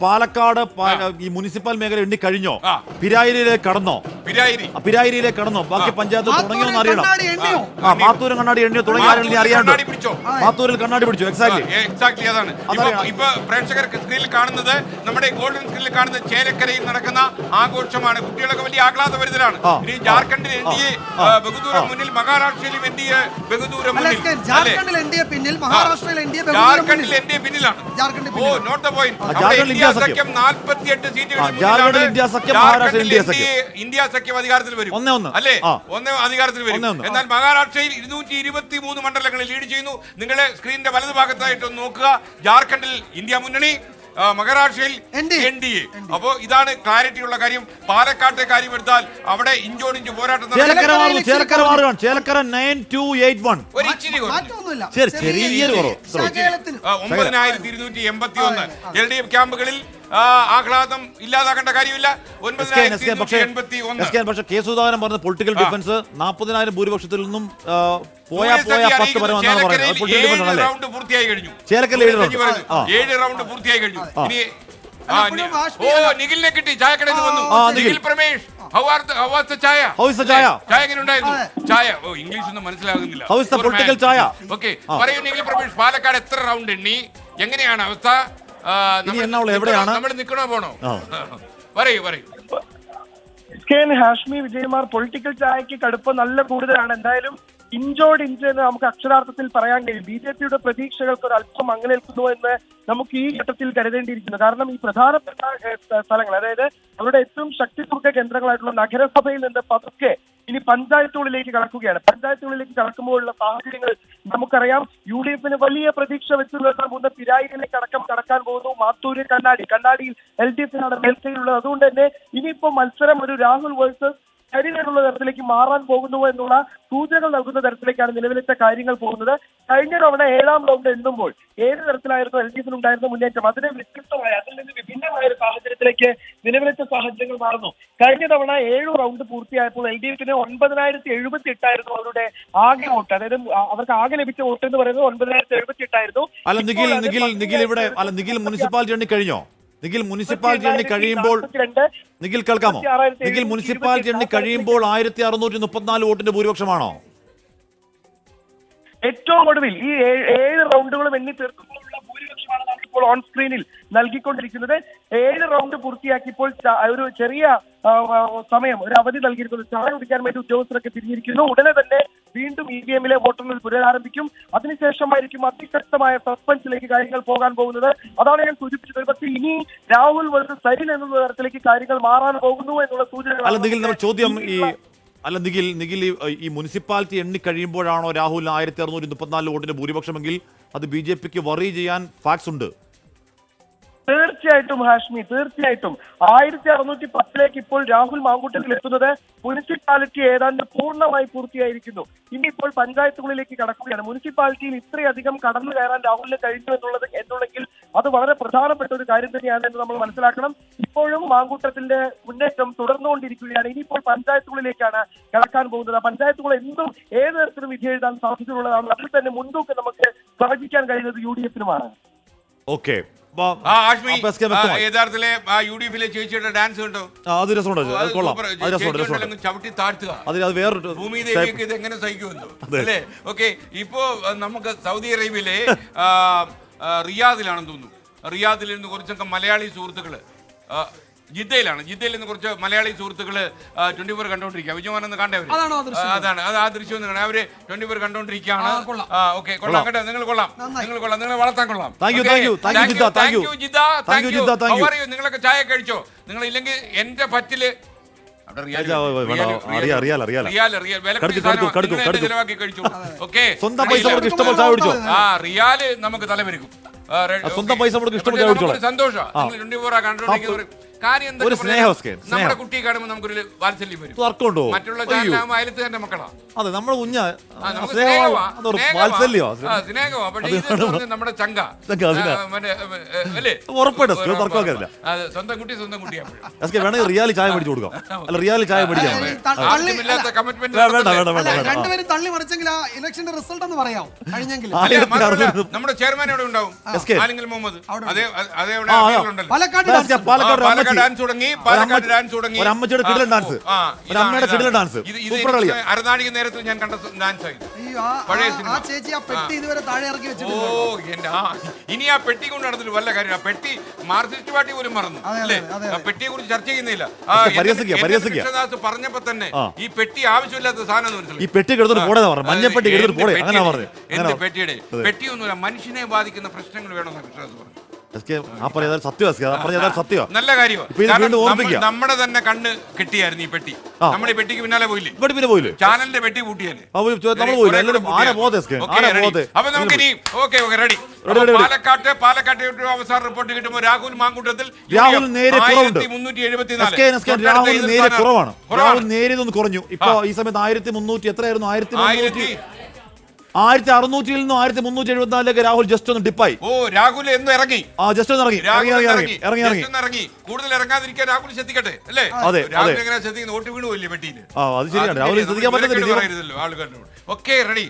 പാലക്കാട് പാ- ഈ മുനിസിപ്പൽ മേഖല എണ്ണി കഴിഞ്ഞോ പിരായിലേക്ക് പിരായിരിയിലേക്ക് കടന്നോ? പിരായിരിയിലേക്ക് കടന്നു? ബാക്കി പഞ്ചായത്ത് തുടങ്ങിയോ എന്ന് അറിയണം. ആ മാത്തൂരും കണ്ണാടി എണ്ണിയോ തുടങ്ങിയ അറിയാണ്ട് മാത്തൂരിൽ കണ്ണാടി പിടിച്ചു? എക്സാക്ട്ലി എക്സാക്ട്ലി അതാണ്. ഇപ്പൊ. പ്രേക്ഷകർ സ്ക്രീനിൽ കാണുന്നത് നമ്മുടെ ഗോൾഡൻ സ്ക്രീനിൽ കാണുന്ന ചേലക്കരയിൽ നടക്കുന്ന ആഘോഷമാണ്. കുട്ടികളൊക്കെ വലിയ ആഹ്ലാദഭരിതരാണ്. ഇനി ജാർഖണ്ഡിൽ എൻ ഡി എ ബഹുദൂരം മുന്നിൽ മഹാരാഷ്ട്രയിലും എൻ ഡി എ ബഹുദൂരം? ജാർഖണ്ഡിൽ എൻ ഡി എ പിന്നിൽ മഹാരാഷ്ട്രയിൽ എൻ ഡി എ ജാർഖണ്ഡിൽ എൻ ഡി എ പിന്നിലാണ്. ജാർഖണ്ഡിൽ oh not the point India സഖ്യം. നാൽപ്പത്തി 48 സീറ്റുകൾ ഇന്ത്യ സഖ്യം, ഇന്ത്യ സഖ്യം. സഖ്യം അധികാരത്തിൽ വരും? ഒന്നേ ഒന്ന്. അല്ലേ? ഒന്നേ അധികാരത്തിൽ വരും. എന്നാൽ മഹാരാഷ്ട്രയിൽ ഇരുന്നൂറ്റി ഇരുപത്തി മൂന്ന് മണ്ഡലങ്ങളിൽ ലീഡ് ചെയ്യുന്നു. നിങ്ങളെ സ്ക്രീനിന്റെ വലതുഭാഗത്തായിട്ട് ഒന്ന് നോക്കുക. ജാർഖണ്ഡിൽ ഇന്ത്യ മുന്നണി മഹാരാഷ്ട്രയിൽ. എൻ ഡി എ അപ്പോ ഇതാണ് ക്ലാരിറ്റി ഉള്ള കാര്യം. പാലക്കാട്ടെ കാര്യം എടുത്താൽ അവിടെ ഇഞ്ചോടിഞ്ച് പോരാട്ടം ഒമ്പതിനായിരത്തി ഇരുന്നൂറ്റി എൺപത്തി ഒന്ന് എൽ ഡി എഫ് ക്യാമ്പുകളിൽ ആഹ്ലാദം ഇല്ലാതാക്കേണ്ട കാര്യമില്ല. പക്ഷേ കെ, സുധാകരൻ പറഞ്ഞ പൊളിറ്റിക്കൽ ഡിഫൻസ് നാൽപ്പതിനായിരം ഭൂരിപക്ഷത്തിൽ നിന്നും പോയാ പോയാ പത്ത് വരെ എന്നാണ് പറയുന്നത്. ഡിഫൻസ് ഏഴ് ആണല്ലേ? റൗണ്ട്. പൂർത്തിയായി കഴിഞ്ഞു. ഓ നിഖിലിനെ കിട്ടി. ചായക്കടയിൽ വന്നു. നിഖിൽ. പ്രമേഷ് ചായ? ചായ? ചായ എങ്ങനെ ഉണ്ടായിരുന്നു? ചായ. ഓ ഇംഗ്ലീഷ് ഒന്നും മനസ്സിലാകുന്നില്ല പറയൂ നിഖിൽ പ്രമേഷ് പാലക്കാട് എത്ര റൗണ്ട് എണ്ണി? എങ്ങനെയാണ് അവസ്ഥ? നമ്മൾ എവിടെയാണ്? നമ്മൾ നിൽക്കണോ പോണോ? ആ. പറയൂ പറയൂ. കെ എൻ ഹാഷ്മി വിജയമാർ പൊളിറ്റിക്കൽ ചായക്ക് കടുപ്പം നല്ല കൂടുതലാണ്. എന്തായാലും ഇഞ്ചോട് ഇഞ്ച് എന്ന് നമുക്ക് അക്ഷരാർത്ഥത്തിൽ പറയാൻ കഴിയും. ബി ജെ പിയുടെ പ്രതീക്ഷകൾക്ക് ഒരു അല്പം മങ്ങലേൽക്കുന്നു എന്ന് നമുക്ക് ഈ ഘട്ടത്തിൽ കരുതേണ്ടിയിരിക്കുന്നു. കാരണം ഈ പ്രധാനപ്പെട്ട സ്ഥലങ്ങൾ അതായത് അവരുടെ ഏറ്റവും ശക്തിപൂർക്ക കേന്ദ്രങ്ങളായിട്ടുള്ള നഗരസഭയിൽ നിന്ന് പതുക്കെ ഇനി പഞ്ചായത്തുകളിലേക്ക് കടക്കുകയാണ്. പഞ്ചായത്തുകളിലേക്ക് കടക്കുമ്പോഴുള്ള സാഹചര്യങ്ങൾ നമുക്കറിയാം. യു ഡി എഫിന് വലിയ പ്രതീക്ഷ വെച്ച് നിർത്താൻ പിരായിലേക്ക് അടക്കം കടക്കാൻ പോകുന്നു. മാത്തൂര് കണ്ണാടി. കണ്ണാടിയിൽ എൽ ഡി എഫിനാണ് മേൽക്കയിലുള്ളത് അതുകൊണ്ട് തന്നെ ഇനിയിപ്പോ മത്സരം ഒരു രാഹുൽ വേഴ്സസ് കരിനെന്നുള്ള തരത്തിലേക്ക് മാറാൻ പോകുന്നു എന്നുള്ള സൂചനകൾ നൽകുന്ന തരത്തിലേക്കാണ് നിലവിലത്തെ കാര്യങ്ങൾ പോകുന്നത്. കഴിഞ്ഞ തവണ ഏഴാം റൗണ്ട് എണ്ണുമ്പോൾ ഏത് തരത്തിലായിരുന്നു എൽ ഡി എഫിന് ഉണ്ടായിരുന്ന മുന്നേറ്റം? അതിന് വ്യത്യസ്തമായ അതിൽ നിന്ന് വിഭിന്നമായ ഒരു സാഹചര്യത്തിലേക്ക് നിലവിലത്തെ സാഹചര്യങ്ങൾ മാറുന്നു. കഴിഞ്ഞ തവണ ഏഴ് റൗണ്ട് പൂർത്തിയായപ്പോൾ എൽ ഡി എഫിന് ഒൻപതിനായിരത്തി എഴുപത്തി എട്ടായിരുന്നു അവരുടെ ആകെ വോട്ട്. അതായത് അവർക്ക് ആകെ ലഭിച്ച വോട്ട് എന്ന് പറയുന്നത് ഒൻപതിനായിരത്തി എഴുപത്തി എട്ടായിരുന്നു അല്ല നിഖിൽ നിഖിൽ നിഖിൽ ഇവിടെ അല്ല നിഖിൽ മുനിസിപ്പാലിറ്റി എണ്ണി കഴിഞ്ഞോ? നിഖിൽ മുനിസിപ്പാലിറ്റി എണ്ണി കഴിയുമ്പോൾ നിഖിൽ കേൾക്കാമോ? നിഖിൽ മുനിസിപ്പാലിറ്റി എണ്ണി കഴിയുമ്പോൾ ആയിരത്തി അറുന്നൂറ്റി മുപ്പത്തിനാല് വോട്ടിന്റെ ഭൂരിപക്ഷമാണോ? ഏറ്റവും ഒടുവിൽ ഈ ഏഴ് റൗണ്ടുകളും എണ്ണി തീർക്കുമ്പോഴുള്ള ഭൂരിപക്ഷമാണ് നമ്മൾ ഇപ്പോൾ ഓൺ സ്ക്രീനിൽ നൽകിക്കൊണ്ടിരിക്കുന്നത്. ഏഴ് റൗണ്ട് പൂർത്തിയാക്കിയപ്പോൾ ഒരു ചെറിയ സമയം ഒരു അവധി നൽകിയിരിക്കുന്നു. ചായ കുടിക്കാൻ വേണ്ടി ഉദ്യോഗസ്ഥരൊക്കെ തിരിഞ്ഞിരിക്കുന്നു. ഉടനെ തന്നെ വീണ്ടും ഇ വി എമ്മിലെ വോട്ടെണ്ണൽ പുനരാരംഭിക്കും അതിനുശേഷമായിരിക്കും അതിശക്തമായ സസ്പെൻസിലേക്ക് കാര്യങ്ങൾ പോകാൻ പോകുന്നത്. അതാണ് ഞാൻ സൂചിപ്പിച്ചത്. പക്ഷേ ഇനി രാഹുൽ വേഴ്സസ് സരിൻ എന്നുള്ള തരത്തിലേക്ക് കാര്യങ്ങൾ മാറാൻ പോകുന്നു എന്നുള്ള അല്ല നിഖിൽ നമ്മുടെ ചോദ്യം ഈ സൂചന അല്ല നിഖിൽ നിഖിൽ ഈ- ഈ മുനിസിപ്പാലിറ്റി എണ്ണി കഴിയുമ്പോഴാണോ രാഹുൽ ആയിരത്തി അറുന്നൂറ്റി മുപ്പത്തിനാല് വോട്ടിന്റെ ഭൂരിപക്ഷമെങ്കിൽ അത് ബി ജെ പിക്ക് വറി ചെയ്യാൻ ഫാക്സ് ഉണ്ട്. തീർച്ചയായിട്ടും ഹാഷ്മി തീർച്ചയായിട്ടും. ആയിരത്തി അറുന്നൂറ്റി പത്തിലേക്ക് ഇപ്പോൾ രാഹുൽ മാങ്കൂട്ടത്തിൽ എത്തുന്നത് മുനിസിപ്പാലിറ്റി ഏതാണ്ട് പൂർണമായി പൂർത്തിയായിരിക്കുന്നു. ഇനിയിപ്പോൾ പഞ്ചായത്തുകളിലേക്ക് കടക്കുകയാണ്. മുനിസിപ്പാലിറ്റിയിൽ ഇത്രയധികം കടന്നു കയറാൻ രാഹുലിന് കഴിഞ്ഞു എന്നുള്ളത് എന്നുണ്ടെങ്കിൽ അത് വളരെ പ്രധാനപ്പെട്ട ഒരു കാര്യം തന്നെയാണ് എന്ന് നമ്മൾ മനസ്സിലാക്കണം. ഇപ്പോഴും മാങ്കൂട്ടത്തിന്റെ മുന്നേറ്റം തുടർന്നുകൊണ്ടിരിക്കുകയാണ്. ഇനിയിപ്പോൾ പഞ്ചായത്തുകളിലേക്കാണ് കടക്കാൻ പോകുന്നത്. പഞ്ചായത്തുകൾ എന്തും ഏത് തരത്തിലും വിധി എഴുതാൻ സാധ്യതയുള്ളതാണ് അതിൽ തന്നെ മുൻതൂക്കം നമുക്ക് പ്രവചിക്കാൻ കഴിയുന്നത് യു ഡി എഫിനുമാണ്. ഓക്കെ. യഥാർത്ഥത്തിലെ ആ യു ഡി എഫിലെ ചേച്ചിയുടെ ഡാൻസ് കണ്ടോ? അത് രസമുണ്ട്? അത് അത് കൊള്ളാം. സൂപ്പർ. അത് രസമുണ്ട് രസമുണ്ട്. ചവിട്ടി താഴ്ത്തുക. അതിൽ അത് വേറൊരു ഭൂമി ദേവിക്ക് ഇത് എങ്ങനെ സഹിക്കുമെന്ന്. അല്ലേ? ഓക്കെ ഇപ്പോ നമുക്ക് സൗദി അറേബ്യയിലെ റിയാദിലാണെന്ന് തോന്നുന്നു. റിയാദിൽ നിന്ന് കുറച്ചൊക്കെ മലയാളി സുഹൃത്തുക്കൾ ജിദ്ദയിലാണ്. ജിദ്ദയിൽ നിന്ന് കുറച്ച് മലയാളി സുഹൃത്തുക്കൾ ട്വന്റി ഫോർ കണ്ടോണ്ടിരിക്കുക വിജയമാൻ ഒന്ന് കണ്ടേ അവർ? അതാണോ അത് ആ ദൃശ്യം ഒന്ന് കാണാം. അവർ ട്വന്റി ഫോർ കണ്ടോണ്ടിരിക്കുകയാണ്. ഓക്കെ കൊള്ളാം. കേട്ടോ. നിങ്ങൾ കൊള്ളാം. നിങ്ങൾ കൊള്ളാം. നിങ്ങൾ വളർത്താൻ കൊള്ളാം? നിങ്ങളൊക്കെ ചായ കഴിച്ചോ? നിങ്ങൾ ഇല്ലെങ്കിൽ എന്റെ പറ്റിൽ സ്വന്തം പൈസ നമുക്ക് തലവരിക്കും. സ്വന്തം. പൈസ കുടിച്ചോളാം. സന്തോഷം കാര്യം എന്താ ഒരു സ്നേഹം, സ്നേഹം. നമ്മുടെ കുട്ടിയെ കാണുമ്പോൾ നമുക്കൊരു വാത്സല്യം വരും തർക്കമുണ്ടോ മറ്റുള്ള. ചാനലാകുമ്പോൾ അയലത്തുകാരന്റെ മക്കളാ അതെ നമ്മുടെ കുഞ്ഞ ആ, നമുക്ക് സ്നേഹം സ്നേഹമാ, അതൊരു സ്നേഹമാ. വാത്സല്യോ ആ, സ്നേഹമാ. പക്ഷേ ഇത് എന്ന് പറഞ്ഞാൽ നമ്മുടെ ചങ്ക ചങ്ക, അതിനാ. ആ, മറ്റേ, ഏ, ഏ, അല്ലേ? ഉറപ്പായിട്ടും, സ്കൂളിൽ തർക്കമൊക്കെ ഇല്ല. അതെ, സ്വന്തം കുട്ടി സ്വന്തം കുട്ടിയാ എസ് കെ വേണമെങ്കിൽ റിയാലി ചായ മേടിച്ചു കൊടുക്കാം അല്ല റിയാലി ചായ മേടിക്കാം ഈ ത- തള്ളി- ആവശ്യമില്ലാത്ത കമ്മിറ്റ്മെന്റ് വേണ്ട വേണ്ട വേണ്ട അല്ല, വേണ്ട രണ്ടുപേരും തള്ളി മറിച്ചെങ്കിൽ ആ ഇലക്ഷന്റെ റിസൾട്ട് ഒന്ന് പറയാം കഴിഞ്ഞെങ്കിൽ ആ. അല്ല, മാത്രമല്ല, അറുന്നൂറ് നമ്മുടെ ചെയർമാൻ എവിടെ ഉണ്ടാവും എസ് കെ. ആലിംഗൽ മുഹമ്മദ് അതേ അതേ അവിടെ ആ, ആ. അമീറുണ്ടല്ലോ. പാലക്കാട് എസ് കെ, പാലക്കാട് ആ, പാലക്കാട് അമ്മച്ചി. ഡാൻസ് തുടങ്ങി ഒരു പാലക്കാട് അമ്മച്ചി- ഡാൻസ് തുടങ്ങി. ഒരു അമ്മച്ചിയുടെ ആ, കിടിലൻ ഡാൻസ്. ആ, ഒരു ഇതാണ്, അമ്മയുടെ. കിടിലൻ ഡാൻസ്. സൂപ്പർ കളിയാ. അരനാഴിക നേരത്തിൽ ഞാൻ കണ്ട ഡാൻസ് ആയിരുന്നു ഈ ആ- പഴയ ആ- സിനിമ. ആ ചേച്ചി ആ പെട്ടി ഇതുവരെ താഴെ ഇറക്കി ഓ വെച്ചിട്ടുണ്ട് എന്റെ ആ ഇനി ആ പെട്ടി കൊണ്ട് നടന്നിട്ട് വല്ല കാര്യം. ആ പെട്ടി മാർക്സിസ്റ്റ് പാർട്ടി പോലും മറന്നു അല്ലേ? ആ. പെട്ടിയെ കുറിച്ച് ചർച്ച ചെയ്യുന്നില്ല. പറഞ്ഞപ്പോ തന്നെ. ഈ പെട്ടി ആവശ്യമില്ലാത്ത സാധനം ഈ പെട്ടി കെടുത്തിട്ട് ആ, മഞ്ഞപ്പെട്ടി കെടുത്തിട്ട് പോടെ. അങ്ങനെ പറഞ്ഞു പെട്ടിയുടെ? പെട്ടിയൊന്നുമില്ല. മനുഷ്യനെ ബാധിക്കുന്ന പ്രശ്നങ്ങൾ വേണമെന്നാണ് കൃഷ്ണദാസ് പറഞ്ഞു നല്ല നമ്മൾ- ഓർമ്മിക്കുക. നമ്മുടെ തന്നെ കണ്ണ് കെട്ടിയായിരുന്നു ഈ പെട്ടി. ആ. നമ്മുടെ ഈ പെട്ടിക്ക് പിന്നാലെ പോയില്ലേ? ഇവിടെ പിന്നെ പോയില്ലേ? ചാനലിന്റെ പെട്ടി കൂട്ടിയാലേ. അപ്പൊ നമുക്ക് ഇനി ഓക്കെ ഓക്കെ റെഡി. പാലക്കാട്ട്. പാലക്കാട്ട് അവസാന റിപ്പോർട്ട് കിട്ടുമ്പോൾ രാഹുൽ മാങ്കൂട്ടത്തിൽ രാഹുൽ നേരെ കുറവുണ്ട്. മുന്നൂറ്റി എസ് കെ എസ് രാഹുൽ നേരെ കുറവാണ്. കുറഞ്ഞു. ഇപ്പൊ ഈ സമയത്ത് ആയിരത്തി മുന്നൂറ്റി എത്രയായിരുന്നു ആയിരത്തി ആയിരത്തി അറുന്നൂറ്റിയിൽ നിന്നും ആയിരത്തി മുന്നൂറ്റി എഴുപത്തിനാലിലേക്ക് രാഹുൽ ജസ്റ്റ് ഒന്ന് ഡിപ്പായി ഓ രാഹുൽ എന്ന് ഇറങ്ങി. ആ ജസ്റ്റ് ഒന്ന് ഇറങ്ങി. രാഹുൽ ഇറങ്ങി ഇറങ്ങി ഇറങ്ങി. ഇറങ്ങി Just ഒന്ന് ഇറങ്ങി. കൂടുതൽ ഇറങ്ങാതിരിക്കാൻ രാഹുൽ ശ്രദ്ധിക്കട്ടെ അല്ലേ? അതെ, രാഹുൽ അതെ. എങ്ങനെ ശ്രദ്ധിക്കുന്നു? വോട്ട് വീണു പോയില്ലേ പെട്ടിയിൽ? ആ അത് ശരിയാണ്. രാഹുൽ ശ്രദ്ധിക്കാൻ പറ്റത്തില്ല. Okay ready